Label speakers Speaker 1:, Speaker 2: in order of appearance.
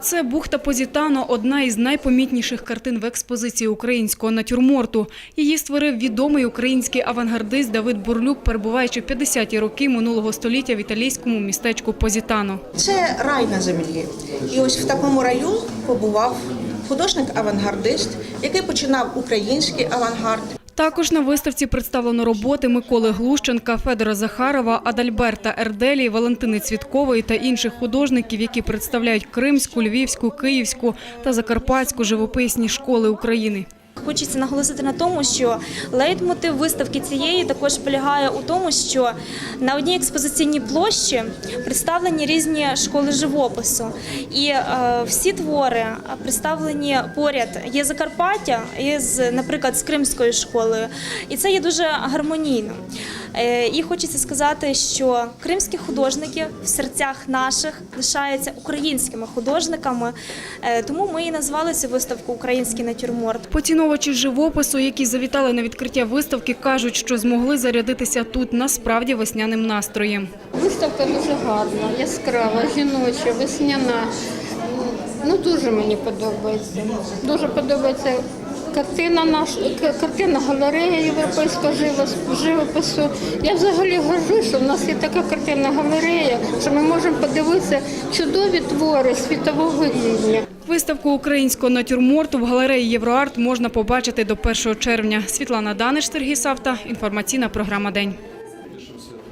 Speaker 1: Це бухта Позітано – одна із найпомітніших картин в експозиції українського натюрморту. Її створив відомий український авангардист Давид Бурлюк, перебуваючи в 50-ті роки минулого століття в італійському містечку Позітано.
Speaker 2: Це рай на землі. І ось в такому раю побував художник-авангардист, який починав український авангард.
Speaker 1: Також на виставці представлено роботи Миколи Глущенка, Федора Захарова, Адальберта Ерделі, Валентини Цвіткової та інших художників, які представляють Кримську, Львівську, Київську та Закарпатську живописні школи України.
Speaker 3: Хочеться наголосити на тому, що лейтмотив виставки цієї також полягає у тому, що на одній експозиційній площі представлені різні школи живопису, і е, всі твори представлені поряд. Є Закарпаття, є наприклад, з Кримською школою, і це є дуже гармонійно. Е, І хочеться сказати, що кримські художники в серцях наших лишаються українськими художниками, Е, тому ми і назвали цю виставку Український натюрморт.
Speaker 1: Поціновувачі живопису, які завітали на відкриття виставки, кажуть, що змогли зарядитися тут насправді весняним настроєм.
Speaker 4: Виставка дуже гарна, яскрава, жіноча, весняна. Ну дуже мені подобається. Дуже подобається картина наш, картина галерея європейського живопису. Я взагалі горжусь, що в нас є така картинна галерея, що ми можемо подивитися чудові твори світового рівня.
Speaker 1: Виставку українського натюрморту в галереї Євроарт можна побачити до 1 червня. Світлана Даниш, Сергій Савта. Інформаційна програма «День».